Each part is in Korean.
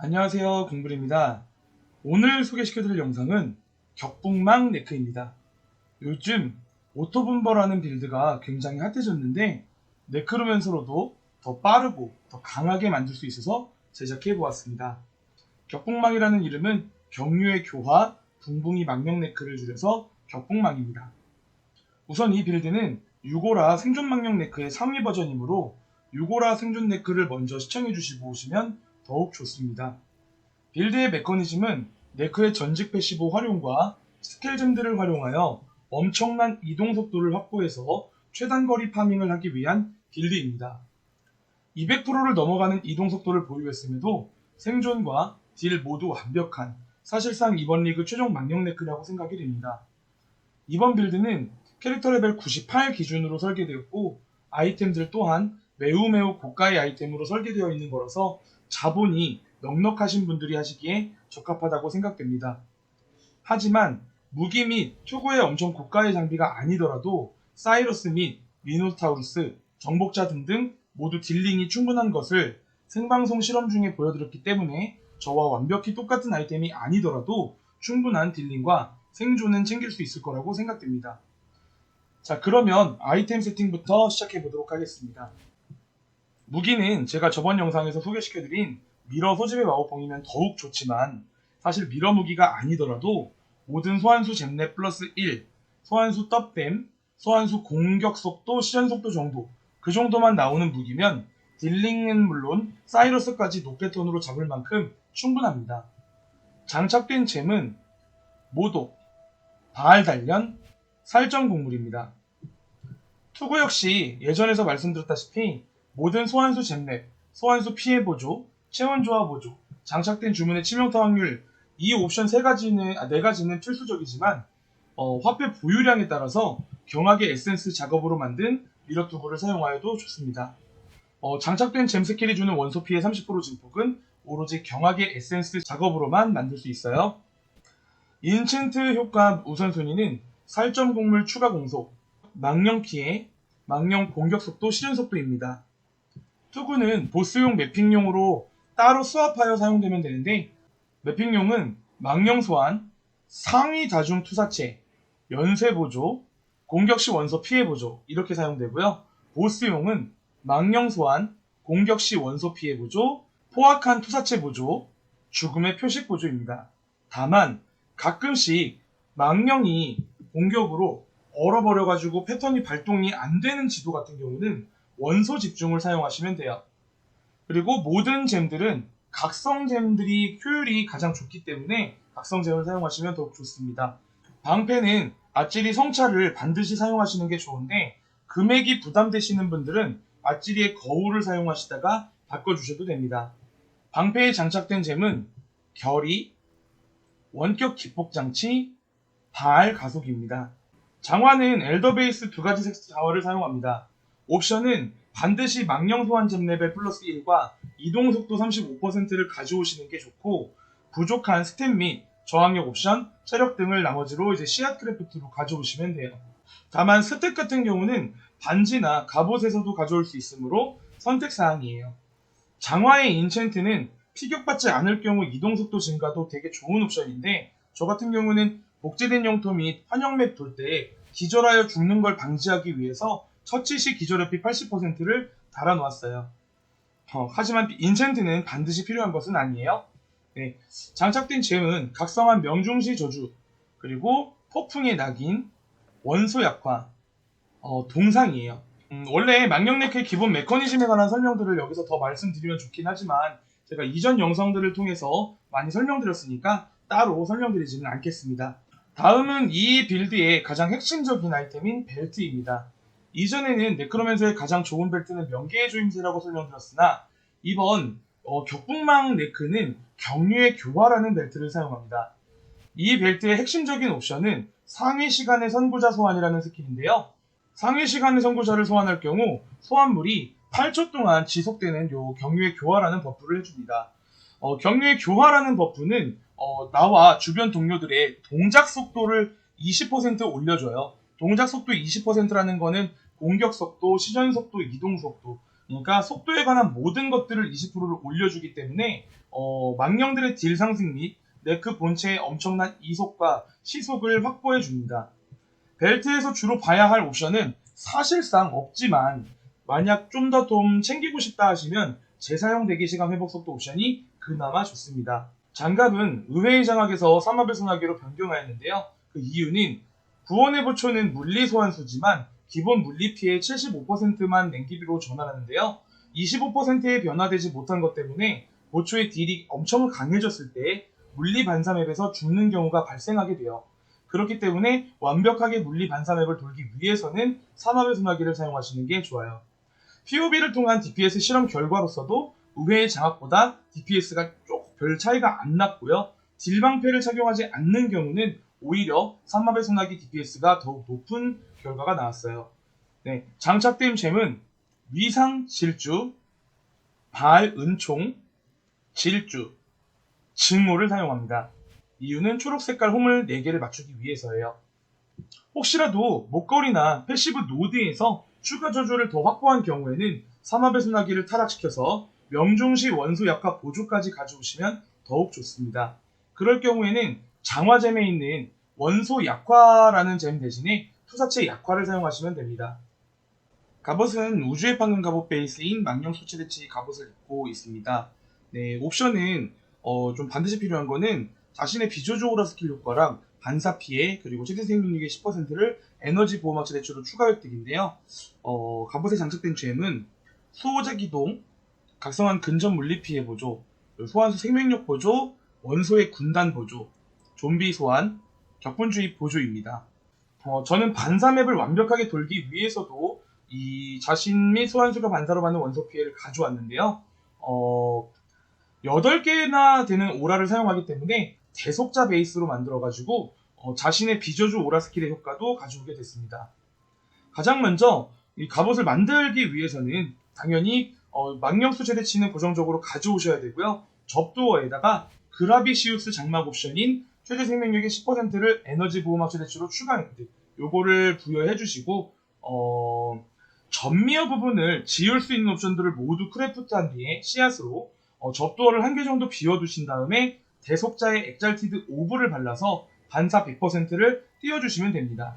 안녕하세요 공불입니다. 오늘 소개시켜드릴 영상은 격북망 네크입니다. 요즘 오토분버라는 빌드가 굉장히 핫해졌는데 네크로맨서로도 더 빠르고 더 강하게 만들 수 있어서 제작해 보았습니다. 격북망이라는 이름은 경유의 교화 붕붕이 망령 네크를 줄여서 격북망입니다. 우선 이 빌드는 유고라 생존 망령 네크의 상위 버전이므로 유고라 생존 네크를 먼저 시청해 주시고 오시면 더욱 좋습니다. 빌드의 메커니즘은 네크의 전직 패시브 활용과 스킬잼들을 활용하여 엄청난 이동 속도를 확보해서 최단거리 파밍을 하기 위한 빌드입니다. 200%를 넘어가는 이동 속도를 보유했음에도 생존과 딜 모두 완벽한 사실상 이번 리그 최종 망령 네크라고 생각이 됩니다. 이번 빌드는 캐릭터 레벨 98 기준으로 설계되었고 아이템들 또한 매우 매우 고가의 아이템으로 설계되어 있는 거라서 자본이 넉넉하신 분들이 하시기에 적합하다고 생각됩니다. 하지만 무기 및 투구의 엄청 고가의 장비가 아니더라도 사이러스 및 미노타우루스, 정복자 등등 모두 딜링이 충분한 것을 생방송 실험 중에 보여드렸기 때문에 저와 완벽히 똑같은 아이템이 아니더라도 충분한 딜링과 생존은 챙길 수 있을 거라고 생각됩니다. 자, 그러면 아이템 세팅부터 시작해 보도록 하겠습니다. 무기는 제가 저번 영상에서 소개시켜드린 미러 소집의 마법봉이면 더욱 좋지만 사실 미러 무기가 아니더라도 모든 소환수 잼랩 플러스 1, 소환수 떡댐, 소환수 공격 속도, 시전 속도 정도 그 정도만 나오는 무기면 딜링은 물론 사이러스까지 노패턴으로 잡을 만큼 충분합니다. 장착된 잼은 모독, 바알 단련, 살점 곡물입니다. 투구 역시 예전에서 말씀드렸다시피 모든 소환수 잼랩, 소환수 피해 보조, 체온 조화 보조, 장착된 주문의 치명타 확률 이 옵션 세 가지는 아, 네 가지는 필수적이지만 어, 화폐 보유량에 따라서 경하게 에센스 작업으로 만든 미러 투구를 사용하여도 좋습니다. 어, 장착된 잼 스킬이 주는 원소 피해 30% 증폭은 오로지 경하게 에센스 작업으로만 만들 수 있어요. 인챈트 효과 우선순위는 살점 곡물 추가 공속, 망령 피해, 망령 공격 속도, 실현 속도입니다. 투구는 보스용 매핑용으로 따로 수합하여 사용되면 되는데 매핑용은 망령 소환, 상위 다중 투사체, 연쇄 보조, 공격 시 원소 피해 보조 이렇게 사용되고요. 보스용은 망령 소환, 공격 시 원소 피해 보조, 포악한 투사체 보조, 죽음의 표식 보조입니다. 다만 가끔씩 망령이 공격으로 얼어버려가지고 패턴이 발동이 안 되는 지도 같은 경우는 원소 집중을 사용하시면 돼요. 그리고 모든 잼들은 각성 잼들이 효율이 가장 좋기 때문에 각성 잼을 사용하시면 더욱 좋습니다. 방패는 아찌리 성차를 반드시 사용하시는 게 좋은데 금액이 부담되시는 분들은 아찌리의 거울을 사용하시다가 바꿔주셔도 됩니다. 방패에 장착된 잼은 결이, 원격 기폭 장치, 발 가속입니다. 장화는 엘더베이스 두 가지 색 자화를 사용합니다. 옵션은 반드시 망령 소환 잼 레벨 플러스 1과 이동 속도 35%를 가져오시는 게 좋고 부족한 스탯 및 저항력 옵션, 체력 등을 나머지로 이제 씨앗 크래프트로 가져오시면 돼요. 다만 스탯 같은 경우는 반지나 갑옷에서도 가져올 수 있으므로 선택 사항이에요. 장화의 인챈트는 피격받지 않을 경우 이동 속도 증가도 되게 좋은 옵션인데 저 같은 경우는 복제된 영토 및 환영맵 돌 때 기절하여 죽는 걸 방지하기 위해서 처치 시 기절회피 80%를 달아놓았어요. 어, 하지만 인챈트는 반드시 필요한 것은 아니에요. 네, 장착된 잼은 각성한 명중시 저주, 그리고 폭풍의 낙인, 원소 약화, 어, 동상이에요. 음, 원래 망령네크의 기본 메커니즘에 관한 설명들을 여기서 더 말씀드리면 좋긴 하지만 제가 이전 영상들을 통해서 많이 설명드렸으니까 따로 설명드리지는 않겠습니다. 다음은 이 빌드의 가장 핵심적인 아이템인 벨트입니다. 이전에는 네크로맨서의 가장 좋은 벨트는 명계의 조임새라고 설명드렸으나 이번 어, 격북망 네크는 경류의 교화라는 벨트를 사용합니다. 이 벨트의 핵심적인 옵션은 상위 시간의 선구자 소환이라는 스킬인데요. 상위 시간의 선구자를 소환할 경우 소환물이 8초 동안 지속되는 요 경류의 교화라는 버프를 해줍니다. 어, 경류의 교화라는 버프는 어, 나와 주변 동료들의 동작 속도를 20% 올려줘요. 동작 속도 20%라는 거는 공격 속도, 시전 속도, 이동 속도 그러니까 속도에 관한 모든 것들을 20%를 올려주기 때문에 어, 망령들의 딜 상승 및 네크 본체의 엄청난 이속과 시속을 확보해 줍니다. 벨트에서 주로 봐야 할 옵션은 사실상 없지만 만약 좀 더 돈 챙기고 싶다 하시면 재사용 대기시간 회복 속도 옵션이 그나마 좋습니다. 장갑은 의회의 장악에서 삼합의 소나기로 변경하였는데요. 그 이유는 구원의 보초는 물리 소환수지만 기본 물리 피해 75%만 냉기비로 전환하는데요. 25%에 변화되지 못한 것 때문에 보초의 딜이 엄청 강해졌을 때 물리 반사맵에서 죽는 경우가 발생하게 돼요. 그렇기 때문에 완벽하게 물리 반사맵을 돌기 위해서는 삼합의 소나기를 사용하시는 게 좋아요. POB를 통한 DPS 실험 결과로서도 의외의 장악보다 DPS가 쪽별 차이가 안 났고요. 딜방패를 착용하지 않는 경우는 오히려 삼합의 소나기 DPS가 더욱 높은 결과가 나왔어요. 네, 장착된 잼은 위상 질주, 발 은총, 질주, 증오를 사용합니다. 이유는 초록 색깔 홈을 4개를 맞추기 위해서예요. 혹시라도 목걸이나 패시브 노드에서 추가 저주를 더 확보한 경우에는 삼합의 소나기를 타락시켜서 명중시 원소 약화 보조까지 가져오시면 더욱 좋습니다. 그럴 경우에는 장화잼에 있는 원소 약화라는 잼 대신에 투사체 약화를 사용하시면 됩니다. 갑옷은 우주의 방금 갑옷 베이스인 망령 소체대치 갑옷을 입고 있습니다. 네, 옵션은 어, 좀 반드시 필요한 거는 자신의 비조조 오라 스킬 효과랑 반사 피해 그리고 최대 생명력의 10%를 에너지 보호막 제대치로 추가 획득인데요. 어, 갑옷에 장착된 잼은 수호자 기동, 각성한 근접 물리 피해 보조, 소환수 생명력 보조, 원소의 군단 보조, 좀비 소환, 격분 주입 보조입니다. 어, 저는 반사맵을 완벽하게 돌기 위해서도 이 자신 및 소환수가 반사로 받는 원소 피해를 가져왔는데요. 어, 8개나 되는 오라를 사용하기 때문에 대속자 베이스로 만들어가지고 어, 자신의 비저주 오라 스킬의 효과도 가져오게 됐습니다. 가장 먼저 이 갑옷을 만들기 위해서는 당연히 어, 망령수 최대치는 고정적으로 가져오셔야 되고요. 접두어에다가 그라비시우스 장막 옵션인 최대 생명력의 10%를 에너지 보호막 최대치로 추가 획득 요거를 부여해 주시고 어, 전미어 부분을 지울 수 있는 옵션들을 모두 크래프트한 뒤에 씨앗으로 어, 접두어를 한 개 정도 비워두신 다음에 대속자의 엑잘티드 오브를 발라서 반사 100%를 띄워주시면 됩니다.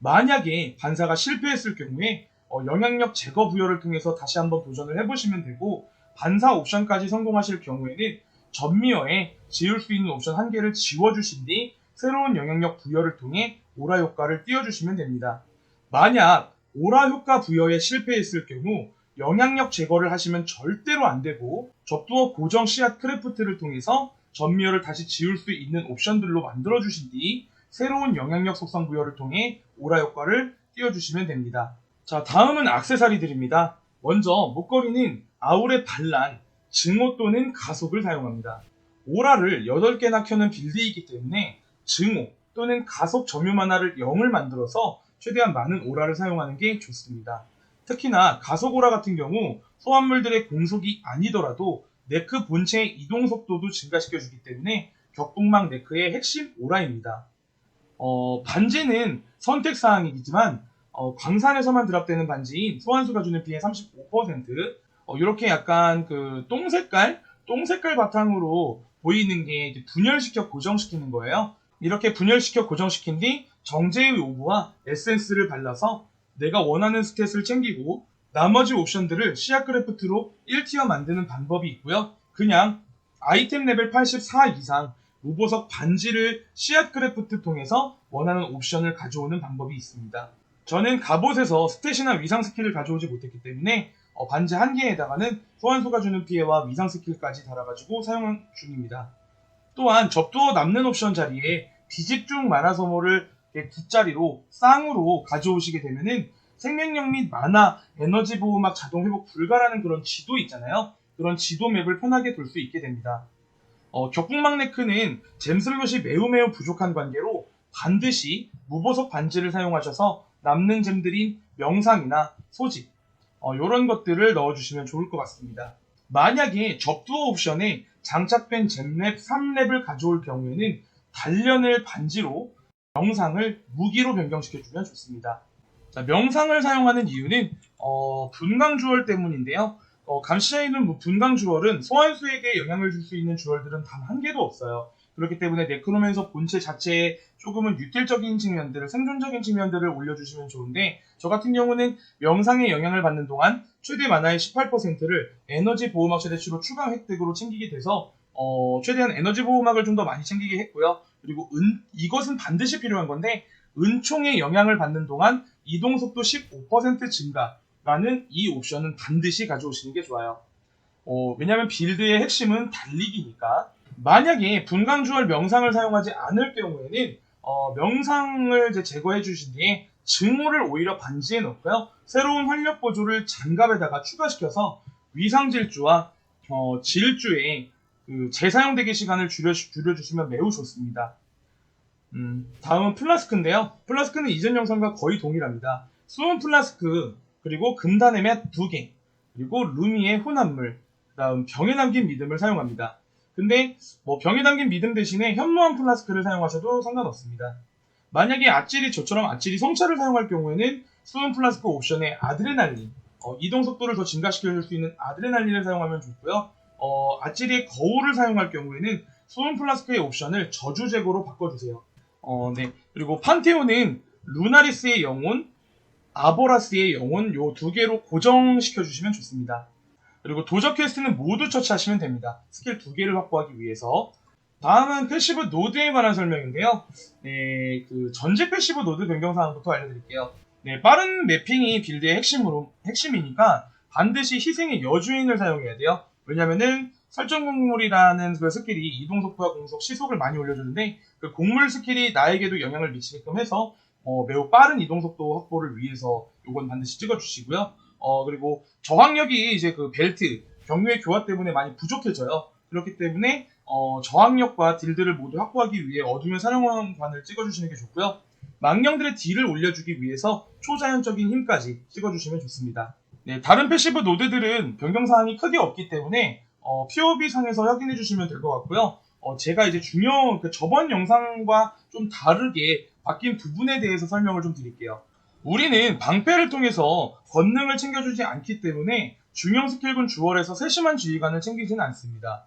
만약에 반사가 실패했을 경우에 어, 영향력 제거 부여를 통해서 다시 한번 도전을 해보시면 되고 반사 옵션까지 성공하실 경우에는 전미어에 지울 수 있는 옵션 한 개를 지워주신 뒤 새로운 영향력 부여를 통해 오라 효과를 띄워주시면 됩니다. 만약 오라 효과 부여에 실패했을 경우 영향력 제거를 하시면 절대로 안 되고 접두어 고정 씨앗 크래프트를 통해서 전미어를 다시 지울 수 있는 옵션들로 만들어 주신 뒤 새로운 영향력 속성 부여를 통해 오라 효과를 띄워주시면 됩니다. 자 다음은 악세사리들입니다. 먼저 목걸이는 아울의 반란, 증오 또는 가속을 사용합니다. 오라를 8개나 켜는 빌드이기 때문에 증오 또는 가속 점유 만화를 0을 만들어서 최대한 많은 오라를 사용하는 게 좋습니다. 특히나 가속 오라 같은 경우 소환물들의 공속이 아니더라도 네크 본체의 이동 속도도 증가시켜주기 때문에 격북망 네크의 핵심 오라입니다. 어, 반지는 선택사항이지만 어, 광산에서만 드랍되는 반지인 소환수가 주는 피해 35% 어, 이렇게 약간 그 똥 색깔 똥 색깔 바탕으로 보이는 게 분열시켜 고정시키는 거예요. 이렇게 분열시켜 고정시킨 뒤 정제의 오브와 에센스를 발라서 내가 원하는 스탯을 챙기고 나머지 옵션들을 시야 크래프트로 1티어 만드는 방법이 있고요. 그냥 아이템 레벨 84 이상 무보석 반지를 씨앗 크래프트 통해서 원하는 옵션을 가져오는 방법이 있습니다. 저는 갑옷에서 스탯이나 위상 스킬을 가져오지 못했기 때문에 어, 반지 한 개에다가는 소환수가 주는 피해와 위상 스킬까지 달아가지고 사용 중입니다. 또한 접두어 남는 옵션 자리에 비집중 만화 소모를 9짜리로 쌍으로 가져오시게 되면은 생명력 및 만화, 에너지 보호막 자동 회복 불가라는 그런 지도 있잖아요. 그런 지도 맵을 편하게 돌 수 있게 됩니다. 어, 격풍막 네크는 잼슬롯이 매우 매우 부족한 관계로 반드시 무보석 반지를 사용하셔서 남는 잼들인 명상이나 소집 이런 것들을 넣어주시면 좋을 것 같습니다. 만약에 접두어 옵션에 장착된 잼랩 3랩을 가져올 경우에는 단련을 반지로 영상을 무기로 변경시켜주면 좋습니다. 자, 명상을 사용하는 이유는 어, 분광 주얼 때문인데요. 어, 감시자에 있는 뭐 분광 주얼은 소환수에게 영향을 줄 수 있는 주얼들은 단 한 개도 없어요. 그렇기 때문에 네크로맨서 본체 자체에 조금은 유틸적인 측면들을 생존적인 측면들을 올려주시면 좋은데 저 같은 경우는 명상에 영향을 받는 동안 최대 만화의 18%를 에너지 보호막 최대치로 추가 획득으로 챙기게 돼서 어, 최대한 에너지 보호막을 좀 더 많이 챙기게 했고요. 그리고 은 이것은 반드시 필요한 건데 은총의 영향을 받는 동안 이동 속도 15% 증가 라는 이 옵션은 반드시 가져오시는 게 좋아요. 어, 왜냐하면 빌드의 핵심은 달리기니까. 만약에 분광주얼 명상을 사용하지 않을 경우에는 어, 명상을 이제 제거해 주신 뒤에 증오를 오히려 반지에 넣고요. 새로운 활력 보조를 장갑에다가 추가시켜서 위상질주와 어, 질주의 그 재사용 대기 시간을 줄여, 줄여주시면 매우 좋습니다. 음, 다음은 플라스크인데요. 플라스크는 이전 영상과 거의 동일합니다. 수은 플라스크, 그리고 금단의 두 개, 그리고 루미의 혼합물, 다음 병에 담긴 믿음을 사용합니다. 근데 뭐 병에 담긴 믿음 대신에 현무암 플라스크를 사용하셔도 상관없습니다. 만약에 아찔이 저처럼 아찔이 성차를 사용할 경우에는 수은 플라스크 옵션에 아드레날린, 어, 이동 속도를 더 증가시켜줄 수 있는 아드레날린을 사용하면 좋고요. 어, 아찔이의 거울을 사용할 경우에는 수은 플라스크의 옵션을 저주제고로 바꿔주세요. 어, 네. 그리고 판테온은 루나리스의 영혼, 아보라스의 영혼 요 두 개로 고정시켜 주시면 좋습니다. 그리고 도적 퀘스트는 모두 처치하시면 됩니다. 스킬 두 개를 확보하기 위해서. 다음은 패시브 노드에 관한 설명인데요. 네, 그 전직 패시브 노드 변경 사항부터 알려드릴게요. 네, 빠른 매핑이 빌드의 핵심으로 핵심이니까 반드시 희생의 여주인을 사용해야 돼요. 왜냐면은 설정 곡물이라는 그 스킬이 이동 속도와 공속, 시속을 많이 올려주는데 그 곡물 스킬이 나에게도 영향을 미치게끔 해서 어, 매우 빠른 이동 속도 확보를 위해서 이건 반드시 찍어주시고요. 어, 그리고 저항력이 이제 그 벨트, 경류의 교화 때문에 많이 부족해져요. 그렇기 때문에 어, 저항력과 딜들을 모두 확보하기 위해 어둠의 사령관을 찍어주시는 게 좋고요. 망령들의 딜을 올려주기 위해서 초자연적인 힘까지 찍어주시면 좋습니다. 네, 다른 패시브 노드들은 변경사항이 크게 없기 때문에 어, POB 상에서 확인해 주시면 될 것 같고요. 어, 제가 이제 중요, 그 저번 영상과 좀 다르게 바뀐 부분에 대해서 설명을 좀 드릴게요. 우리는 방패를 통해서 권능을 챙겨주지 않기 때문에 중형 스킬군 주얼에서 세심한 지휘관을 챙기지는 않습니다.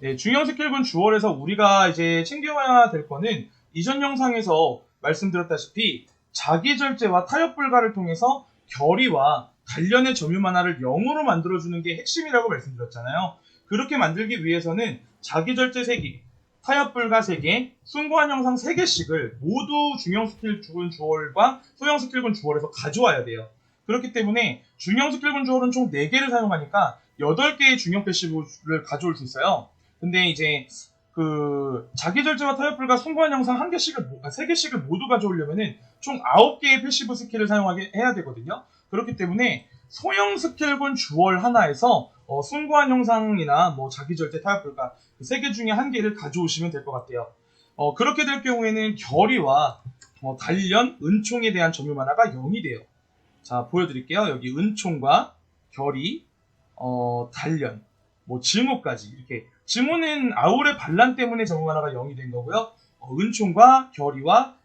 네, 중형 스킬군 주얼에서 우리가 이제 챙겨야 될 거는 이전 영상에서 말씀드렸다시피 자기 절제와 타협 불가를 통해서 결의와 단련의 점유 만화를 0으로 만들어주는 게 핵심이라고 말씀드렸잖아요. 그렇게 만들기 위해서는 자기 절제 3개, 타협 불가 3개, 숭고한 영상 3개씩을 모두 중형 스킬군 주얼과 소형 스킬군 주얼에서 가져와야 돼요. 그렇기 때문에 중형 스킬군 주얼은 총 4개를 사용하니까 8개의 중형 패시브를 가져올 수 있어요. 근데 이제 그 자기 절제와 타협 불가 숭고한 영상 1개씩을 3개씩을 모두 가져오려면은 총 9개의 패시브 스킬을 사용하게 해야 되거든요. 그렇기 때문에 소형 스킬군 주얼 하나에서 어, 숭고한 형상이나 뭐 자기 절제 타협 불가 세개 중에 한 개를 가져오시면 될 것 같아요. 어, 그렇게 될 경우에는 결의와 어, 단련, 은총에 대한 점유 만화가 0이 돼요. 자, 보여드릴게요. 여기 은총과 결의, 어, 단련, 뭐 증오까지 이렇게 증오는 아울의 반란 때문에 점유 만화가 0이 된 거고요. 어, 은총과 결의와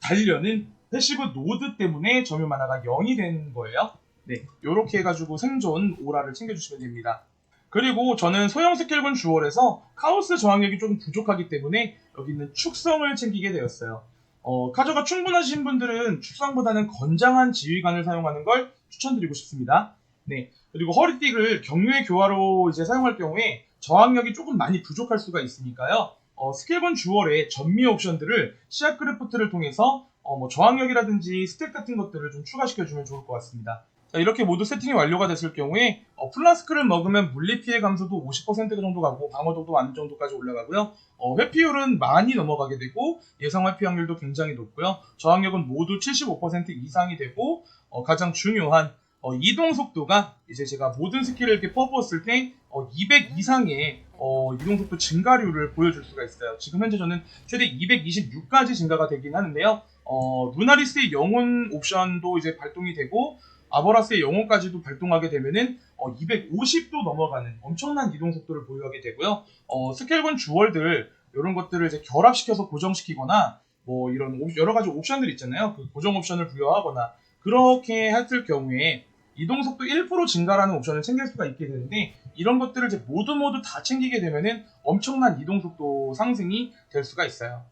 단련은 패시브 노드 때문에 점유 만화가 0이 된 거예요. 네, 요렇게 해가지고 생존 오라를 챙겨주시면 됩니다. 그리고 저는 소형 스킬군 주얼에서 카오스 저항력이 조금 부족하기 때문에 여기 있는 축성을 챙기게 되었어요. 어, 카저가 충분하신 분들은 축성보다는 건장한 지휘관을 사용하는 걸 추천드리고 싶습니다. 네, 그리고 허리띠를 경유의 교화로 이제 사용할 경우에 저항력이 조금 많이 부족할 수가 있으니까요. 어, 스킬군 주얼의 전미 옵션들을 시합 크래프트를 통해서 어, 뭐 저항력이라든지 스탯 같은 것들을 좀 추가시켜주면 좋을 것 같습니다. 자, 이렇게 모두 세팅이 완료가 됐을 경우에 어, 플라스크를 먹으면 물리 피해 감소도 50% 정도 가고 방어도도 어느 정도까지 올라가고요. 어, 회피율은 많이 넘어가게 되고 예상 회피 확률도 굉장히 높고요. 저항력은 모두 75% 이상이 되고 어, 가장 중요한 어, 이동 속도가 이제 제가 모든 스킬을 이렇게 퍼부었을 때 200 이상의 어, 이동 속도 증가율을 보여줄 수가 있어요. 지금 현재 저는 최대 226까지 증가가 되긴 하는데요. 어, 루나리스의 영혼 옵션도 이제 발동이 되고 아버라스의 영혼까지도 발동하게 되면은 어, 250도 넘어가는 엄청난 이동 속도를 보유하게 되고요. 어, 스킬군 주얼들 이런 것들을 이제 결합시켜서 고정시키거나 뭐 이런 옵- 여러 가지 옵션들 있잖아요. 그 고정 옵션을 부여하거나 그렇게 했을 경우에 이동 속도 1% 증가라는 옵션을 챙길 수가 있게 되는데 이런 것들을 이제 모두 모두 다 챙기게 되면은 엄청난 이동 속도 상승이 될 수가 있어요.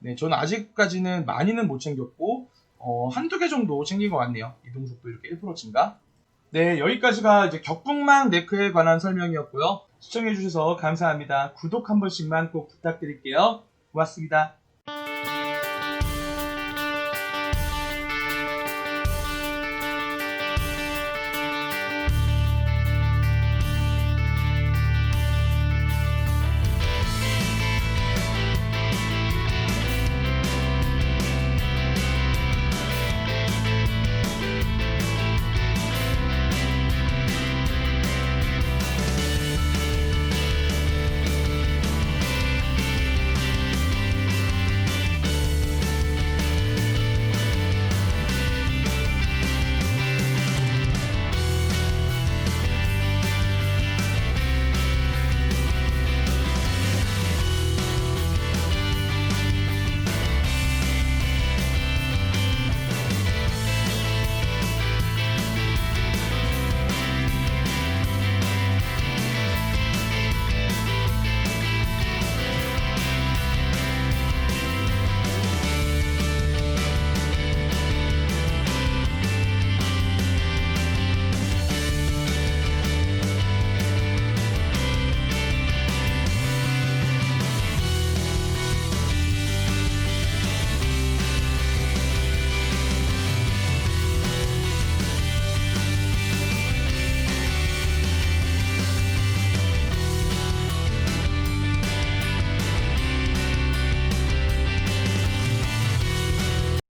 네, 저는 아직까지는 많이는 못 챙겼고 어, 한두 개 정도 챙긴 것 같네요. 이동속도 이렇게 1% 증가. 네, 여기까지가 이제 격북망 네크에 관한 설명이었고요. 시청해주셔서 감사합니다. 구독 한 번씩만 꼭 부탁드릴게요. 고맙습니다.